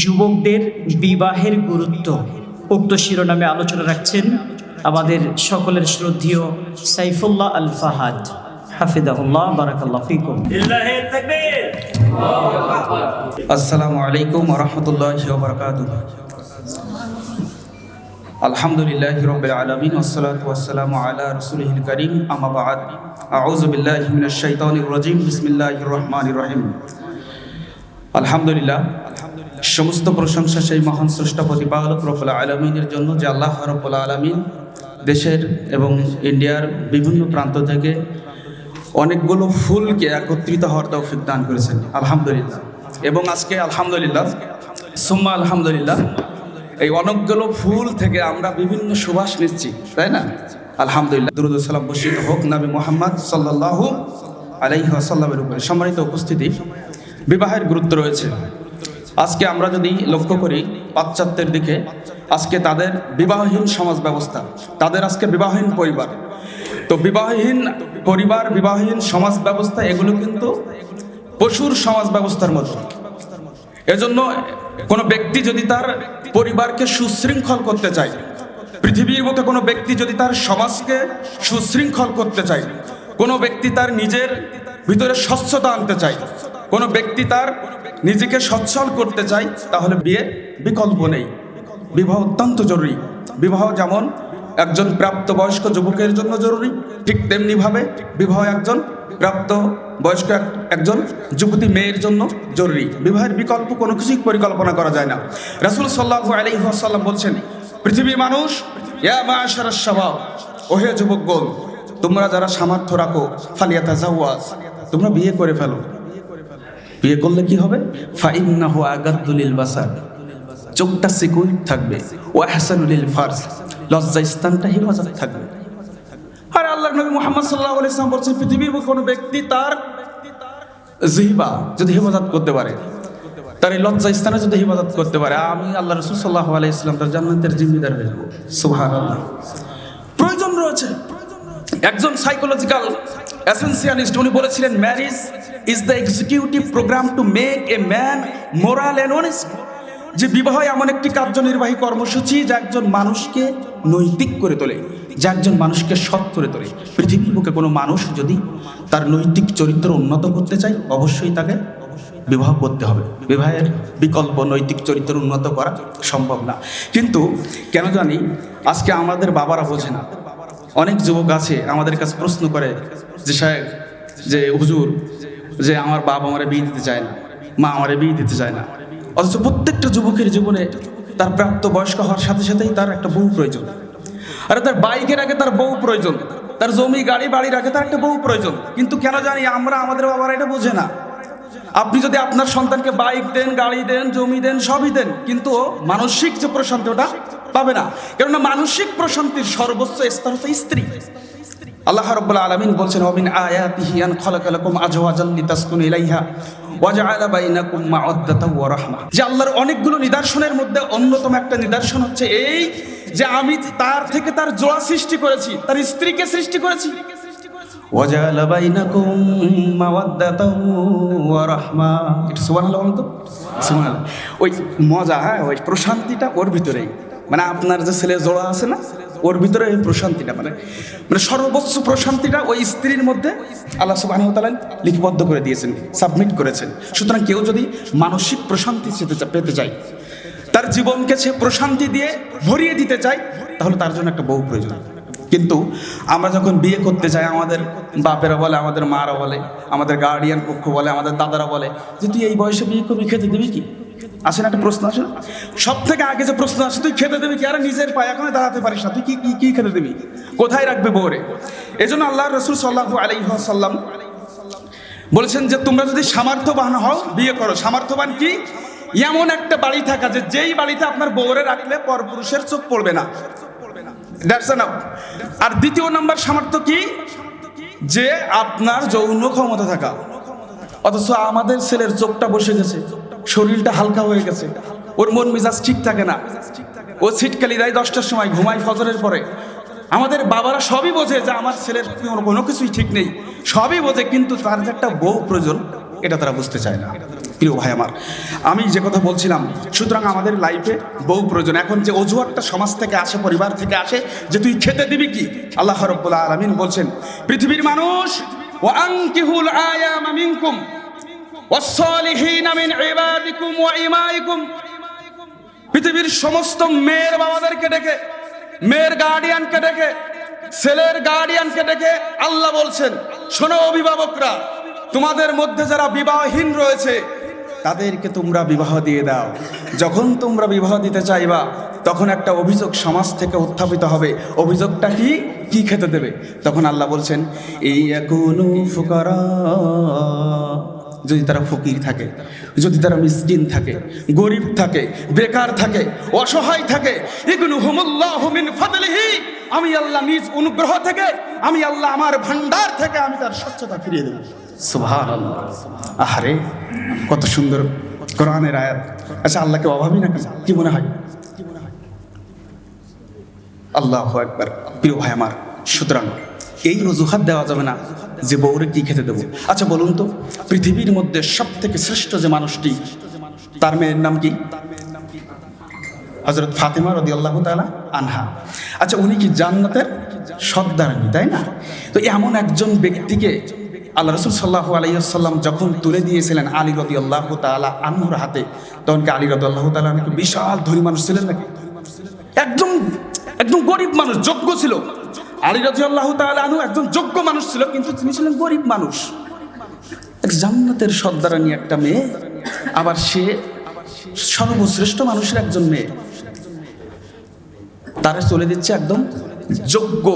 যুবকদের বিবাহের গুরুত্ব। উক্ত শিরোনামে আলোচনা রাখছেন আমাদের সকলের শ্রদ্ধীয় সাইফুল্লাহ আল ফাহাদ হাফিদাহুল্লাহ বারাকাল্লাহ ফিকুম। আসসালামু আলাইকুম রহমতুল্লাহ আলহামদুলিল্লাহ রবিল আলমিন ওসলাত ওয়াসালাম আলা রসুলহিল করিম আমাবাদ আউজবিল্লাহ শাইতানির রাজিম বিসমিল্লাহির রহমানির রহিম। আলহামদুলিল্লাহ সমস্ত প্রশংসা সেই মহান স্রষ্টা প্রতিপালক রব্বুল আলমিনের জন্য যে আল্লাহ রব্বুল আলমিন দেশের এবং ইন্ডিয়ার বিভিন্ন প্রান্ত থেকে অনেকগুলো ফুলকে একত্রিত হওয়ার তৌফিক দান করেছেন। আলহামদুলিল্লাহ। এবং আজকে আলহামদুলিল্লাহ, সুম্মা আলহামদুলিল্লাহ, এই অনেকগুলো ফুল থেকে আমরা বিভিন্ন সুবাস নিচ্ছি, তাই না? আলহামদুলিল্লাহ। দুরুদ সালাম বসিত হোক নবী মোহাম্মদ সাল্লাহ আলাইহি আসাল্লামের উপরে। সম্মানিত উপস্থিতি, বিবাহের গুরুত্ব রয়েছে। আজকে আমরা যদি লক্ষ্য করি পাশ্চাত্যের দিকে, আজকে তাদের বিবাহহীন সমাজ ব্যবস্থা, তাদের আজকে বিবাহহীন পরিবার। তো বিবাহহীন পরিবার, বিবাহহীন সমাজ ব্যবস্থা, এগুলো কিন্তু পশুর সমাজ ব্যবস্থার মতো এজন্য কোনো ব্যক্তি যদি তার পরিবারকে সুশৃঙ্খল করতে চায়, পৃথিবীর মতো কোনো ব্যক্তি যদি তার সমাজকে সুশৃঙ্খল করতে চায়, কোনো ব্যক্তি তার নিজের ভিতরে স্বচ্ছতা আনতে চায়, কোনো ব্যক্তি তার নিজেকে সচ্ছল করতে চাই, তাহলে বিয়ে বিকল্প নেই। বিবাহ অত্যন্ত জরুরি। বিবাহ যেমন একজন প্রাপ্তবয়স্ক যুবকের জন্য জরুরি, ঠিক তেমনিভাবে বিবাহ একজন প্রাপ্ত বয়স্ক এক- একজন যুবতী মেয়ের জন্য জরুরি। বিবাহের বিকল্প কোনো কিছুই পরিকল্পনা করা যায় না। রাসুল সাল্লাহ আলহিহাসাল্লাম বলছেন, পৃথিবীর মানুষ শাবাব, ওহে যুবকগণ, তোমরা যারা সামর্থ্য রাখো ফালিয়াতা জাওয়াজ তোমরা বিয়ে করে ফেলো। বিয়ে করলে কি হবে? ফাইন্নাহু আগাদ্দুলিল বাসার। চোখটা সিকুইর থাকবে। ও হাসানুলিল ফার্স। লজ্জা স্থানটা হেফাজত থাকবে। আর আল্লাহ নবী মোহাম্মদ সাল্লাহ ইসলাম বলছেন, পৃথিবীর কোনো ব্যক্তি তার জিহিবা যদি হেফাজত করতে পারে, তার এই লজ্জা স্থানে যদি হেফাজত করতে পারে, আমি আল্লাহ রসুল সাল্লাহ আলাই ইসলাম তার জান্নাতের জিম্মিদার হয়ে যাব। প্রয়োজন রয়েছে। একজন সাইকোলজিক্যাল এসেন্সিয়ালিস্ট উনি বলেছিলেন marriage is the executive program to make a man moral and যে বিবাহ এমন একটি কার্যনির্বাহী কর্মসূচি যা একজন মানুষকে নৈতিক করে তোলে, যা একজন মানুষকে সৎ করে তোলে। পৃথিবীর বুকে কোনো মানুষ যদি তার নৈতিক চরিত্র উন্নত করতে চায়, অবশ্যই তাকে বিবাহ করতে হবে। বিবাহের বিকল্প নৈতিক চরিত্র উন্নত করা সম্ভব না। কিন্তু কেন জানি আজকে আমাদের বাবারা বোঝে না। অনেক যুবক আছে আমাদের কাছে প্রশ্ন করে যে সাহেব যে হুজুর, যে আমার বাবা আমারে বিয়ে দিতে চায় না, মা আমারে বিয়ে দিতে চায় না। অথচ প্রত্যেকটা যুবকের জীবনে তার প্রাপ্ত বয়স্ক হওয়ার সাথে সাথেই তার একটা বউ প্রয়োজন। আরে তার বাইকের আগে তার বউ প্রয়োজন, তার জমি, গাড়ি, বাড়ির আগে তার একটা বউ প্রয়োজন। কিন্তু কেন জানি আমরা আমাদের বাবারা এটা বোঝে না। আপনি যদি আপনার সন্তানকে বাইক দেন, গাড়ি দেন, জমি দেন, সবই দেন, কিন্তু মানসিক যে প্রশান্তি ওটা পাবে না। কেননা মানসিক প্রশান্তির সর্বোচ্চ স্তর হচ্ছে স্ত্রী। আল্লাহ রাব্বুল আলামিন বলছেন, ওমিন আয়াতিহি আন খালাকালাকুম আজওয়াজান লিতাসকুনু ইলাইহা ওয়া জাআলা বাইনাকুম মাওয়াদ্দাতাও ওয়া রাহমা যে আল্লাহর অনেকগুলো নিদর্শনের মধ্যে অন্যতম একটা নিদর্শন হচ্ছে এই যে আমি তার থেকে তার জোড়া সৃষ্টি করেছি, তার স্ত্রীকে সৃষ্টি করেছি। ওয়াজাল বাইনাকুম মাওয়াদ্দাতাও ওয়া রাহমা এটা সুবহানাল্লাহ তো। সুবহানাল্লাহ। ওই মজা হ্যাঁ ওই প্রশান্তিটা ওর ভিতরেই। মানে আপনার যে ছেলে জোড়া আছে না ওর ভিতরে এই প্রশান্তিটা মানে মানে সর্বোচ্চ প্রশান্তিটা ওই স্ত্রীর মধ্যে আল্লাহ তাআলা লিপিবদ্ধ করে দিয়েছেন, সাবমিট করেছেন। সুতরাং কেউ যদি মানসিক প্রশান্তি পেতে চায়, তার জীবনকে সে প্রশান্তি দিয়ে ভরিয়ে দিতে চায়, তাহলে তার জন্য একটা বহু প্রয়োজন। কিন্তু আমরা যখন বিয়ে করতে যাই আমাদের বাপেরা বলে, আমাদের মারা বলে, আমাদের গার্ডিয়ান পক্ষ বলে, আমাদের দাদারা বলে যে, তুই এই বয়সে বিয়ে করবি, খেতে দিবি কি? আসে না একটা প্রশ্ন আসে না? সব থেকে আগে যে প্রশ্ন আসে, তুই খেতে দিবি কি? আরে, নিজের পায়ে এখন দাঁড়াতে পারিস না। তুই কি কি খেতে দিবি? কোথায় রাখবে বউরে? এই জন্য আল্লাহ রসুল সাল্লাহ আলাইসাল্লাম বলেছেন যে, তোমরা যদি সামর্থ্যবান হও, বিয়ে করো। সামর্থ্যবান কি? এমন একটা বাড়ি থাকা যে, যেই বাড়িতে আপনার বউরে রাখলে পরপুরুষের চোখ পড়বে না. আর দ্বিতীয় নাম্বার সামর্থ্য কি? যে, আপনার যৌন ক্ষমতা থাকা। অথচ আমাদের ছেলের চোখটা বসে গেছে। শরীরটা হালকা হয়ে গেছে। ওর মন মেজাজ ঠিক থাকে না। ও ছিটকালি দেয় দশটার সময়, ঘুমায় ফজরের পরে। আমাদের বাবারা সবই বোঝে যে আমার ছেলের কোনো- কিছুই ঠিক নেই। সবই বোঝে, কিন্তু তার যে একটা বউ প্রয়োজন, এটা তারা বুঝতে চায় না। প্রিয় ভাই আমার, আমি যে কথা বলছিলাম, সুতরাং আমাদের লাইফে বউ প্রয়োজন। এখন যে অজুহাতটা সমাজ থেকে আসে, পরিবার থেকে আসে, যে তুই খেতে দিবি কি? আল্লাহ রব্বুল আলমিন বলছেন, পৃথিবীর মানুষ ও আংকিহুল আয়াম পৃথিবীর সমস্ত মেয়ের বাবাদেরকে ডেকে, মেয়ের গার্ডিয়ানকে ডেকে, ছেলের গার্ডিয়ানকে ডেকে আল্লাহ বলছেন, শোনো অভিভাবকরা, তোমাদের মধ্যে যারা বিবাহহীন রয়েছে, তাদেরকে তোমরা বিবাহ দিয়ে দাও। যখন তোমরা বিবাহ দিতে চাইবা, তখন একটা অভিযোগ সমাজ থেকে উত্থাপিত হবে। অভিযোগটা কি? কি খেতে দেবে? তখন আল্লাহ বলছেন এই এখনও ফুকারা যদি তারা ফকির থাকে, যদি তারা মিসকিন থাকে, গরিব থাকে, বেকার থাকে, অসহায় থাকে আমি আল্লাহ নিজ অনুগ্রহ থেকে, আমি আল্লাহ আমার ভান্ডার থেকে আমি তার স্বচ্ছতা ফিরিয়ে দেব। সুবহান আহারে, কত সুন্দর কোরআনের আয়াত। আচ্ছা আল্লাহকে অভাবই না কি মনে হয়? আল্লাহ একবার প্রিয় ভাই আমার, সুতরাং এই অজুহাত দেওয়া যাবে না। যে বউরে কি খেতে দেবো? আচ্ছা বলুন তো, পৃথিবীর মধ্যে সব থেকে শ্রেষ্ঠ যে মানুষটি, তার মেয়ের নাম কি? হজরত ফাতেমা রদি আল্লাহ তালা আনহা। আচ্ছা উনি কি জান্নাতের সর্দারানি, তাই না? তো এমন একজন ব্যক্তিকে আল্লাহ রসুল সাল্লাহ আলাইসাল্লাম যখন তুলে দিয়েছিলেন আলী রদি আল্লাহ তালা আনহুর হাতে, তখন কি আলী রদি আল্লাহ তালা বিশাল ধনী মানুষ ছিলেন নাকি? একদম একদম গরিব মানুষ, যোগ্য ছিল। আলী রাজি আল্লাহ আনু একজন যোগ্য মানুষ ছিল, কিন্তু তিনি ছিলেন গরিব মানুষ। এক জান্নাতের সর্দারানি একটা মেয়ে, আবার সে সর্বশ্রেষ্ঠ মানুষের একজন মেয়ে। তারা চলে দিচ্ছে একদম যোগ্য,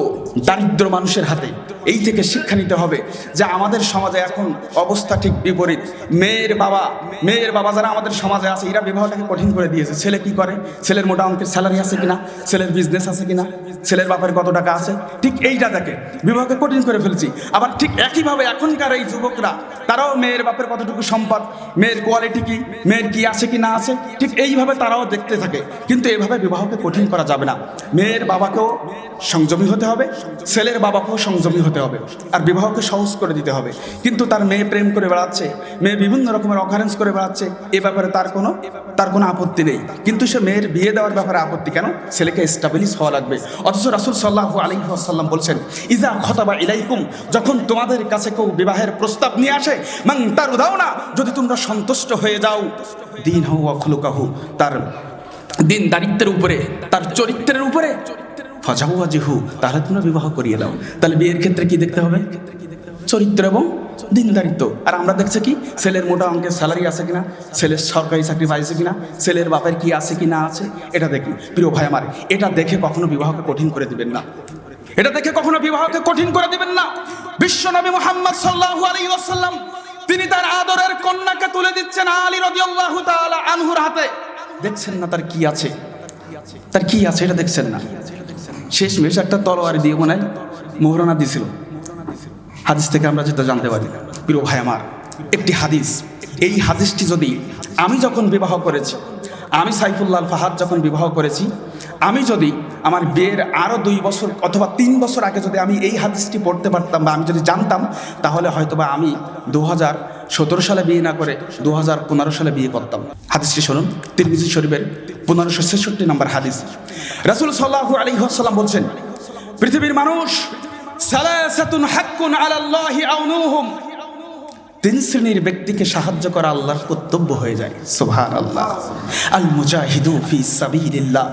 দারিদ্র মানুষের হাতে। এই থেকে শিক্ষা নিতে হবে যে আমাদের সমাজে এখন অবস্থা ঠিক বিপরীত। মেয়ের বাবা মেয়ের বাবা যারা আমাদের সমাজে আছে, এরা বিবাহটাকে কঠিন করে দিয়েছে। ছেলে কি করে? ছেলের মোটা অঙ্কের স্যালারি আছে কিনা? ছেলের বিজনেস আছে কিনা? ছেলের বাপের কত টাকা আছে? ঠিক এইটা দেখে বিবাহকে কঠিন করে ফেলছি। আবার ঠিক একইভাবে এখনকার এই যুবকরা, তারাও মেয়ের বাপের কতটুকু সম্পদ? মেয়ের কোয়ালিটি কি? মেয়ের কি আছে কি না আছে? ঠিক এইভাবে তারাও দেখতে থাকে। কিন্তু এভাবে বিবাহকে কঠিন করা যাবে না। মেয়ের বাবাকেও সংযমী হতে হবে, ছেলের বাবাকেও সংযমী হতে হবে। আর বিবাহকে সহজ করে দিতে হবে। কিন্তু তার মেয়ে প্রেম করে বেড়াচ্ছে, মেয়ে বিভিন্ন রকমের অকারেন্স করে বেড়াচ্ছে, এ ব্যাপারে তার কোনো তার কোনো আপত্তি নেই। কিন্তু সে মেয়ের বিয়ে দেওয়ার ব্যাপারে আপত্তি কেন? ছেলেকে স্টাবলিশ হওয়া লাগবে। অথচ রাসুল সাল্লাহ আলী আসাল্লাম বলছেন ইজা খতাবা ইলাইকুম, যখন তোমাদের কাছে কেউ বিবাহের প্রস্তাব নিয়ে আসে মাং তার উদাও না যদি তোমরা সন্তুষ্ট হয়ে যাও দিন হু অখলুকাহু তার দিন দারিদ্রের উপরে, তার চরিত্রের উপরে ফজাহুয়াজিহু তাহলে তোমরা বিবাহ করিয়ে দাও। তাহলে বিয়ের ক্ষেত্রে কি দেখতে হবে? চরিত্র এবং দিনদারিত্ব। আর আমরা দেখছি কি, ছেলের মোটা অঙ্কের স্যালারি আছে কিনা, ছেলের সরকারি চাকরি পাইছে কিনা, ছেলের বাপের কি আছে কি না আছে, এটা দেখি। প্রিয় ভাই আমার, এটা দেখে কখনো বিবাহকে কঠিন করে দিবেন না। এটা দেখে কখনো বিবাহকে কঠিন করে দিবেন না। বিশ্বনবী মোহাম্মদ সাল্লাল্লাহু আলাইহি ওয়াসাল্লাম, তিনি তার আদরের কন্যাকে তুলে দিচ্ছেন আলী রাদিয়াল্লাহু তাআলা আনহুর হাতে। দেখছেন না তার কি আছে? তার কি আছে, এটা দেখছেন না। শেষ মেশ একটা তলোয়ার দিয়ে মনে হয় মোহরানা দিছিল। হাদিস থেকে আমরা যেটা জানতে পারি, প্রিয় ভাই আমার, একটি হাদিস। এই হাদিসটি যদি আমি যখন বিবাহ করেছি, আমি সাইফুল্লাহ ফাহাদ যখন বিবাহ করেছি, আমি যদি আমার বিয়ের আরও দুই বছর অথবা তিন বছর আগে যদি আমি এই হাদিসটি পড়তে পারতাম বা আমি যদি জানতাম, তাহলে হয়তোবা আমি দু হাজার সতেরো সালে বিয়ে না করে দু হাজার পনেরো সালে বিয়ে করতাম। হাদিসটি শুনুন। তিরমিজি শরীফের পনেরোশো ছেষট্টি নম্বর হাদিস। রাসুল সাল্লাহু আলী সাল্লাম বলছেন, পৃথিবীর মানুষ তিন শ্রেণির ব্যক্তিকে সাহায্য করা আল্লাহর কর্তব্য হয়ে যায়। সুবহান আল্লাহ আল মুজাহিদু ফি সাবিলিল্লাহ।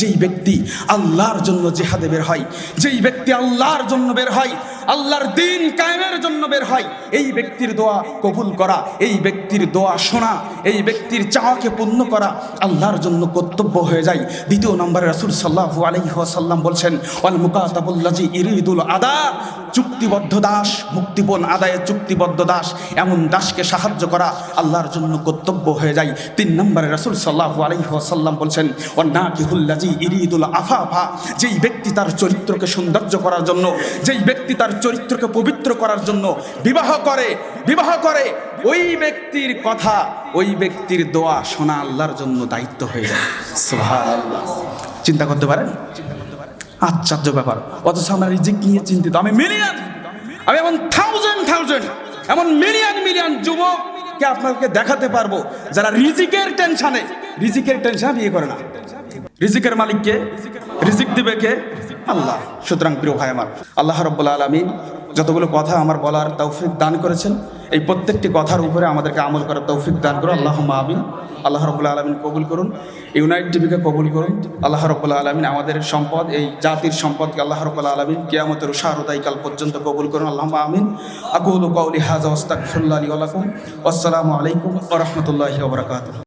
যেই ব্যক্তি আল্লাহর জন্য জেহাদে বের হয়, যেই ব্যক্তি আল্লাহর জন্য বের হয় আল্লাহর দিন কায়েমের জন্য বের হয়। এই ব্যক্তির দোয়া কবুল করা, এই ব্যক্তির দোয়া শোনা, এই ব্যক্তির চাওয়াকে পূর্ণ করা আল্লাহর জন্য কর্তব্য হয়ে যায়। দ্বিতীয় নম্বরে রাসুল সাল্লাহ আলাইহি সাল্লাম বলছেন অল মুকাতাবুল্লাজি ইরিদুল আদা চুক্তিবদ্ধ দাস, মুক্তিপণ আদায়ে চুক্তিবদ্ধ দাস, এমন দাসকে সাহায্য করা আল্লাহর জন্য কর্তব্য হয়ে যায়। তিন নম্বরে রাসূল সাল্লাল্লাহু আলাইহি ওয়াসাল্লাম বলছেন ওয়ান্নাকিহুল্লাজি ইরিদুল আফাফা যেই ব্যক্তি তার চরিত্রকে সৌন্দর্য করার জন্য, যেই ব্যক্তি তার চরিত্রকে পবিত্র করার জন্য বিবাহ করে বিবাহ করে, ওই ব্যক্তির কথা, ওই ব্যক্তির দোয়া শোনা আল্লাহর জন্য দায়িত্ব হয়ে যায়। চিন্তা করতে পারেন? আশ্চর্য ব্যাপার। অথচ আমরা রিজিক নিয়ে চিন্তিত। আমি মিলিয়ন আমি এমন থাউজেন্ড থাউজেন্ড এমন মিলিয়ন মিলিয়ন যুবককে আপনাকে দেখাতে পারব যারা রিজিকের টেনশনে রিজিকের টেনশন বিয়ে করে না। রিজিকের মালিককে, রিজিক দিবে কে? আল্লাহ। সুতরাং প্রিয় ভাই আমার, আল্লাহ রব্বুল আলমিন যতগুলো কথা আমার বলার তৌফিক দান করেছেন, এই প্রত্যেকটি কথার উপরে আমাদেরকে আমল করার তৌফিক দান করুন। আল্লাহ আমিন। আল্লাহ রব্বুল আলমিন কবুল করুন। ইউনাইট টিভিকে কবুল করুন। আল্লাহ রব্বুল আলমিন আমাদের সম্পদ, এই জাতির সম্পদকে আল্লাহ রব্বুল আলমিন কেয়ামতের উষারতাই কাল পর্যন্ত কবুল করুন। আল্লাহ আমিন। আকুল কৌলি হাজা ওস্তাকফুল্লাহ আলী আলাকুম আসসালামু আলাইকুম ওরহমতুল্লাহি ওবরাকাতুহ